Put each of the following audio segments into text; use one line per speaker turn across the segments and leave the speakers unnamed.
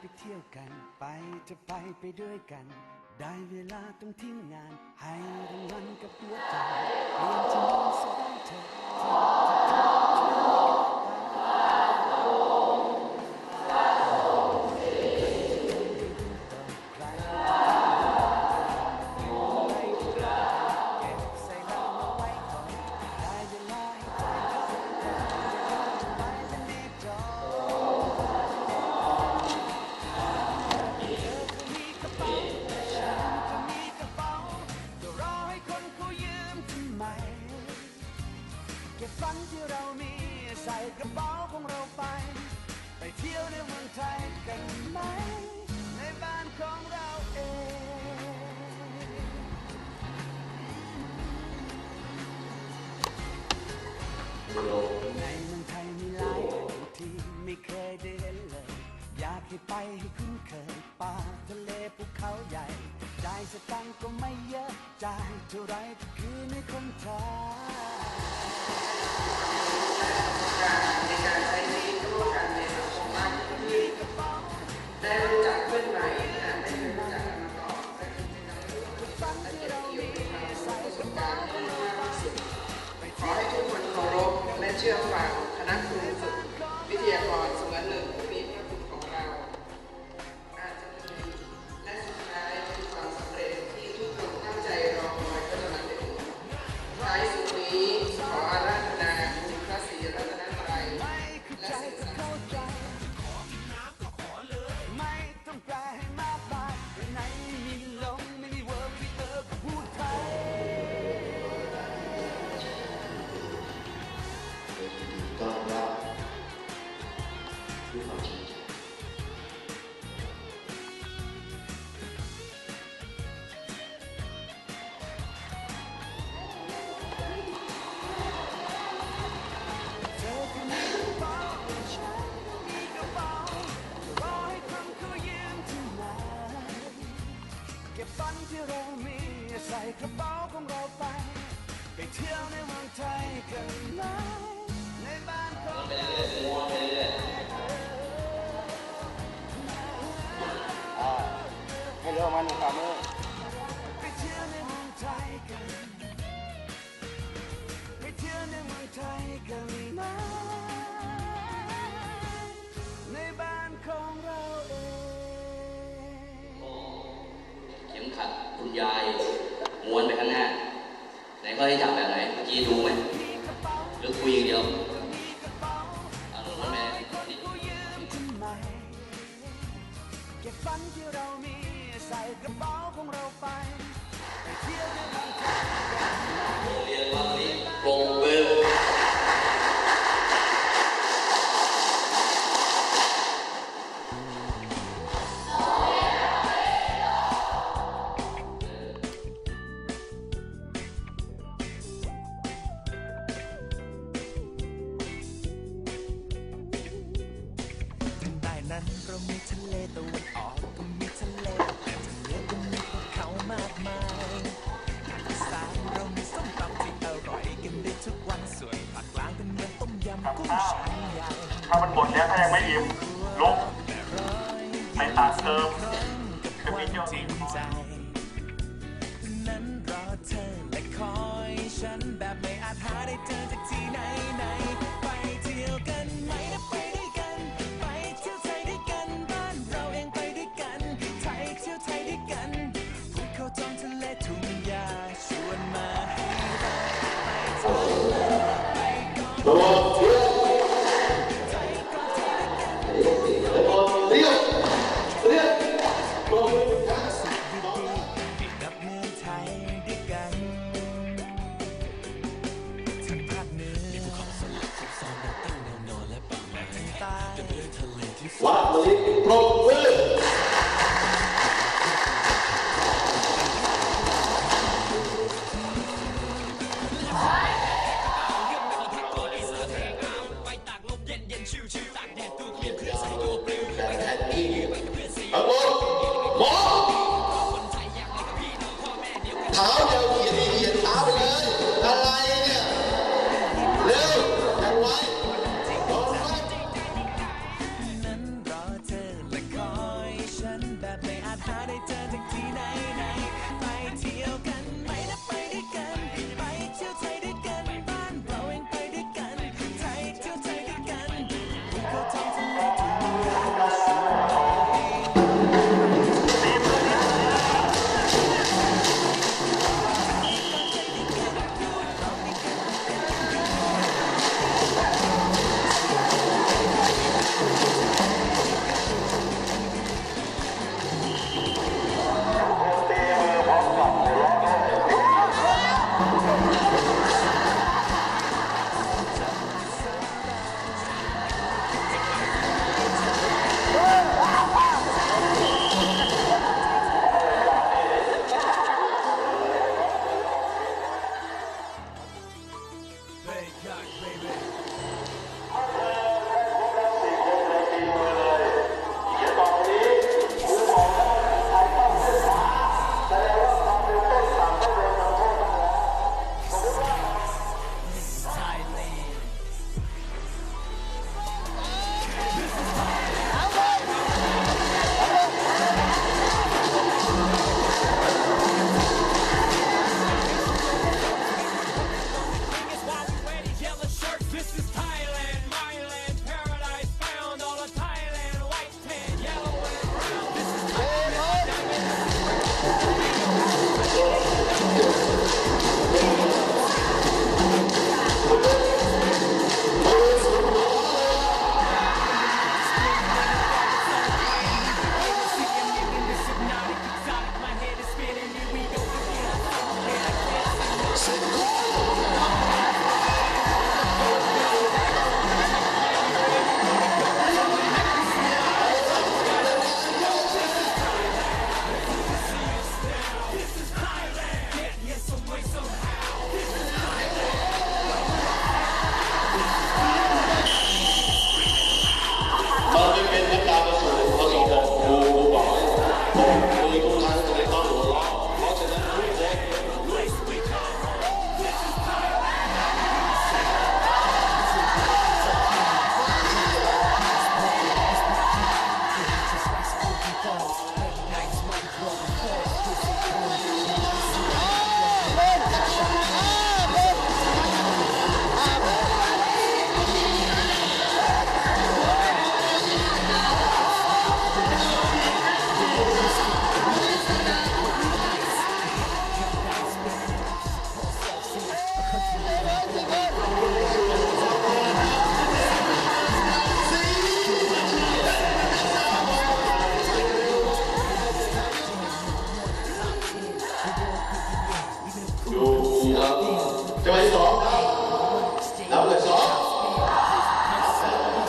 ไปเที่ยวกัน ไปจะไปไปด้วยกัน ได้เวลาต้องทิ้งงาน ให้รางวัลกับตัวใจเรียนจะนอนสุดยใจ สตังก็ไม่เยอะจ่ายเท่าไรใน
การใช้ชีวิร่วมกันในสังคมมากขึ้นได้รู้จักเพื่อนใหม่ได้รู้จักมาก่
อนได้
รู้
กกันมาก่อนได้
เก็
บส
บการที่าขอให้
ทุกคนเคารพและเชื่อฟังคณะครู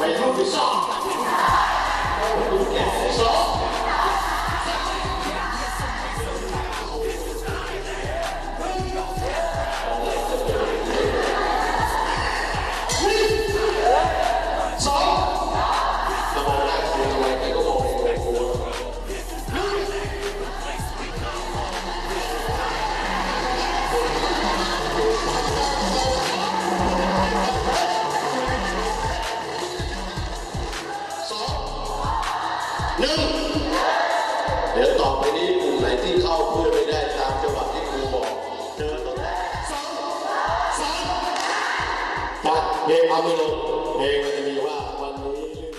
I told. I amigo, eh, bienvenido a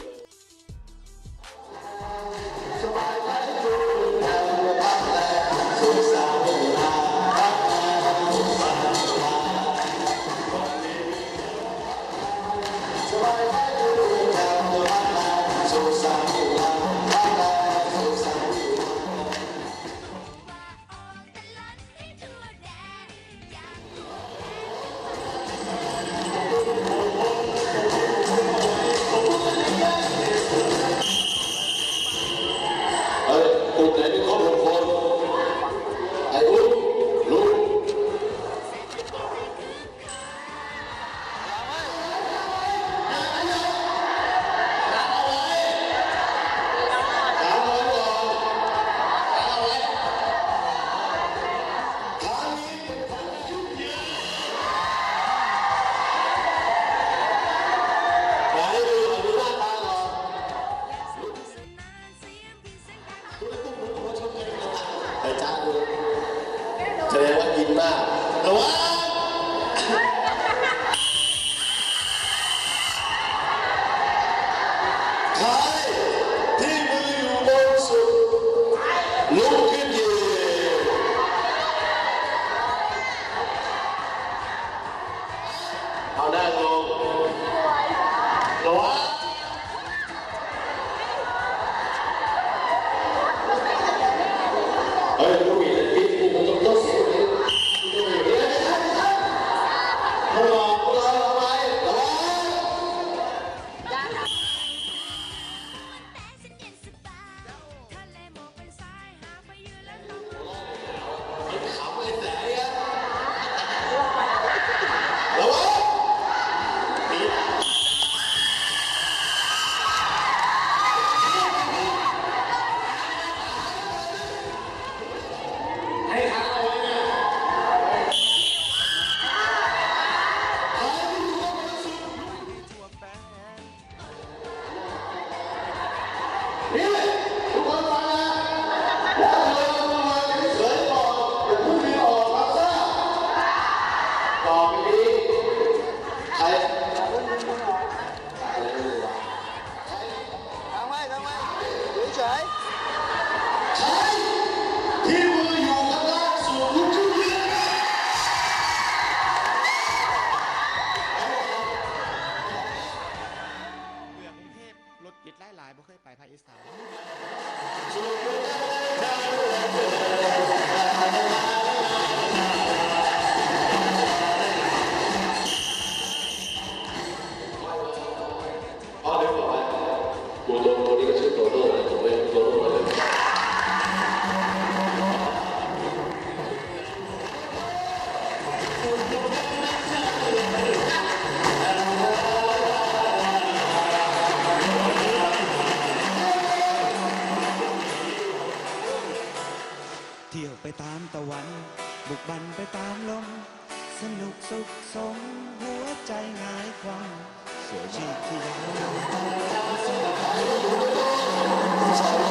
อะ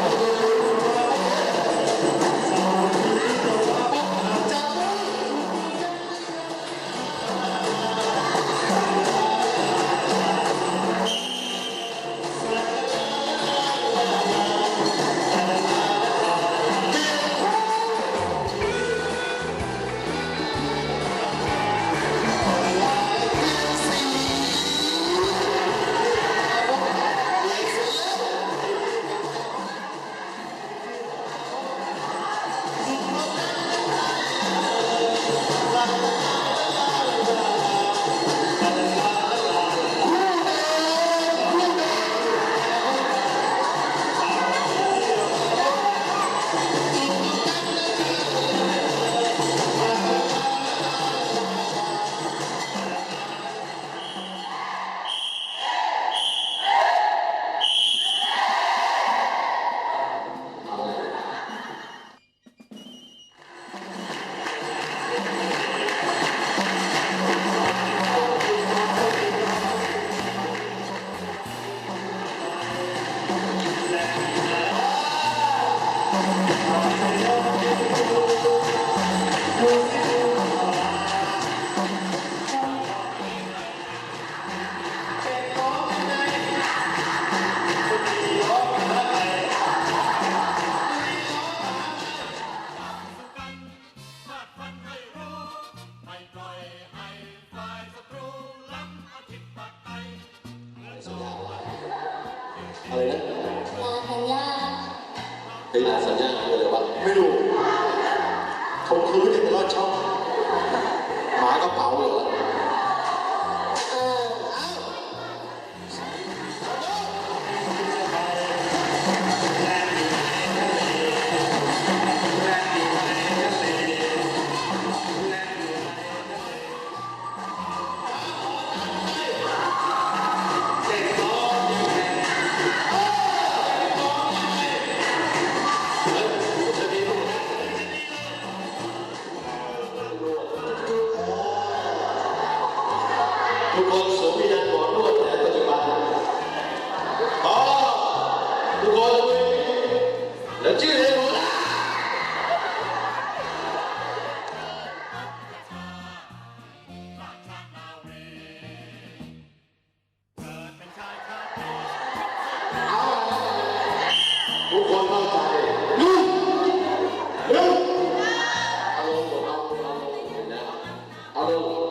เ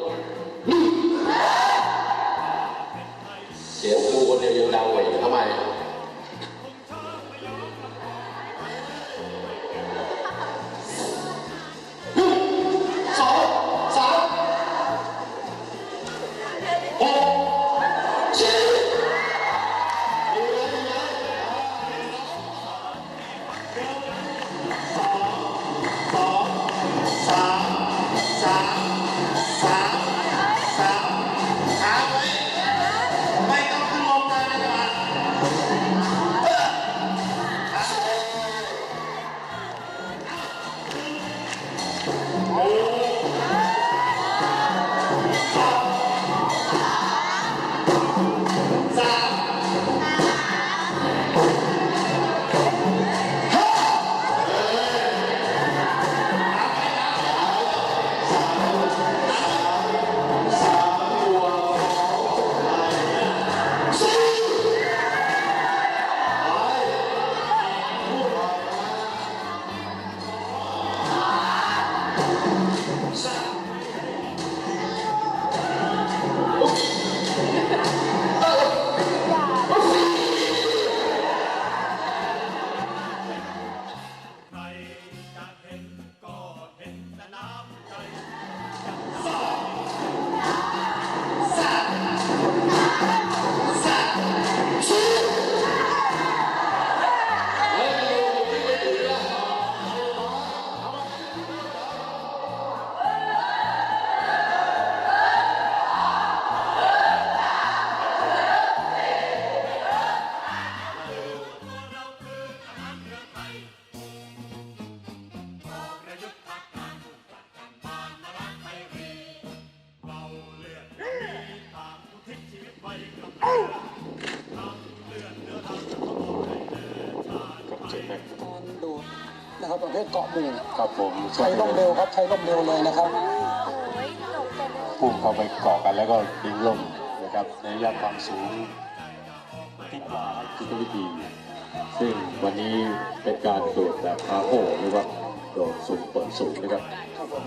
ด้วย
เกาะหมู่
ครับผม
ใช้ร่มเร็วครับ ใช้ร่มเร็วเลยนะครับ
พุ่งเข้าไปเกาะกันแล้วก็ดึงล่มนะครับในระยะความสูงที่กว่ายุทธวิธี ซึ่งวันนี้เป็นการโดดแบบคาโอหรือว่าโดดสูงเปิดสูงนะครับ
ครับผม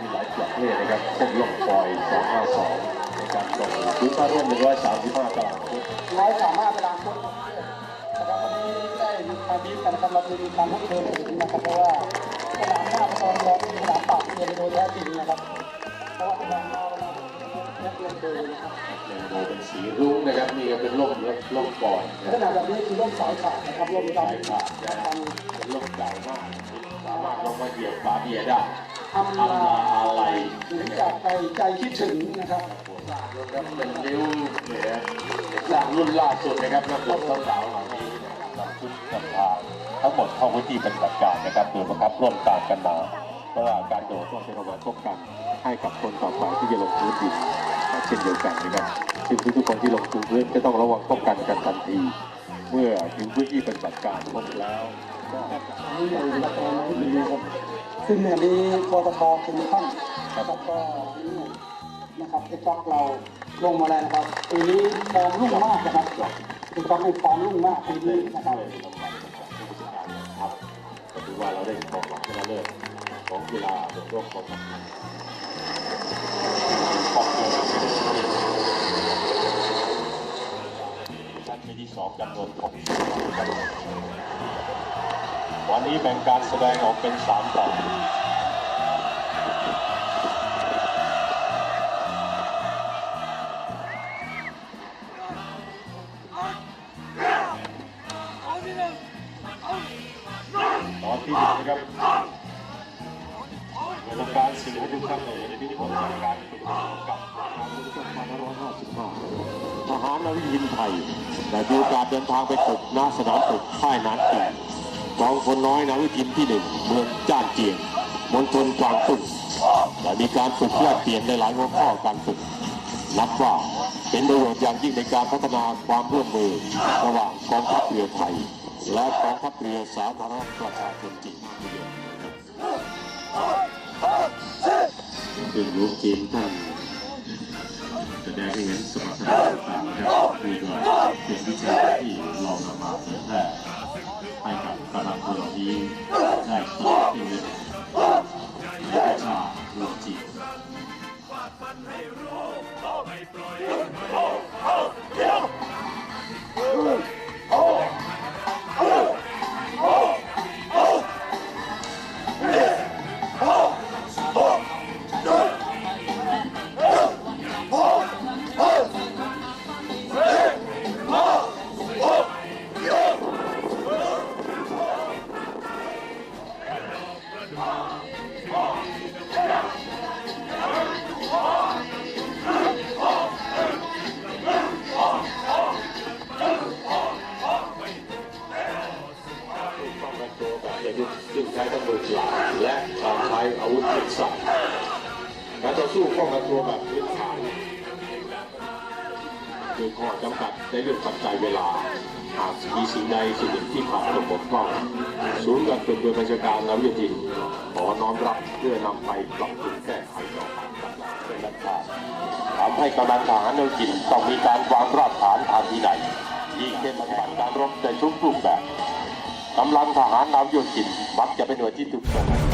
มีหลายประเภทนะครับเช่นล่มปล่อย252ในการส่งพื้นที่ร่วม135ตารางฟุต
ร้อยสามารถเวลาพุทธ มีการบีกันนะครับเราจะมีการให้เธอได้เห็นนะครับเพราะว่าสนามหน้าตอนเราเป็นสนามปาบเรียนโดยแท้จริงนะครับเพราะว่าสนามเราเราเรียนเดินะครับ
โดยเป็นสีรุ้งนะครับนี่ก็เป็นล่มล่มปล่อยนะ
ขนาดแบบนี้คือร่มสายขาดนะครับร่มดำ
สายขาดนะเป็นล่มเก่ามากสามารถลงมาเหยียบบาเบียได้
ทำลา
อะไร
ถึงจากใจใจคิดถึงนะครับ
ครับเป็นริ้วเนี่ยจากรุ่นล่าสุดนะครับนักรบสาวๆเหล่านี้ ชุดนำทางทั้งหมดเข้าพื้นที่ปฏิบัติการนะครับโดยบังคับร่วมตามกันมาเพราะว่าการโดดต้องเป็นรางวัลป้องกันให้กับคนต่อไปที่จะลงพื้นที่เช่นเดียวกันนะครับซึ่งทุกคนที่ลงพื้นจะต้องระวังป้องกันกันทันที เมื่อถึงพื้นที่ปฏิบัติการครบแล้วก็
นี่เราอยู่กับเราที่ดีครับซึ่งเนี่ยมีปตทคุณท่านนะครับก็นี่นะครับไอ้จ็อกเราลงมาแล้วนะครับปีนี้ฟอร์มรุ่งมากนะครับ คุณจ็อกให้ฟอร์มรุ่งมากปีนี้นะครับ
ก็ถือว่าเราได้ของหลังชนะเลิศของกีฬาบนโลกของของเกินชั้นปีที่สองจำนวนของวันนี้แบ่งการแสดงออกเป็นสามตอน หารนาวิยินไทยได้มีโอกาสเดินทางไปฝึกณสนามฝึกค่ายนานตีกองพลน้อยนาวิจินที่หนึ่งเมืองจ้านเจียงมณฑลกวางตุ้งและมีการฝึกแลกเปลี่ยนในหลายหัวข้อการฝึกนับว่าเป็นประโยชน์อย่างยิ่งในการพัฒนาความร่วมมือระหว่างกองทัพเรือไทย และกองทัพเรือสาธารณรัฐประชาชนจีนมากทีเดียวเป็นรูปจีนท่าน ดงให้เห็นสมรรถนะต่างๆนะครับนี่ก็เป็นวิชาที่เรานำมาเผยแพร่ให้กับกำลังคนเหล่านี้ได้ต่อนให้เรียนในวิชาเรือจีน อาวุธปืนสั้นการต่อสู้ป้องกันตัวแบบพื้นฐานโดยข้อจำกัดในเรื่องปัจจัยเวลา หากมีสิ่งใดสิ่งหนึ่งที่ขาดตกบกพร่องศูนย์การฝึกโดยบัญชการนาวิกโยธินขอน้อมรับเพื่อนำไปปรับปรุงแก้ไขต่อไปเป็นรัฐบาทำให้กำลังทหารนาวิกโยธินต้องมีการวางรากฐานทางวินัยที่เข้มแข็งการรบในทุกรูปแบบกำลังทหารนาวโยธินมักจะเป็นหน่วยที่ถูกส่ง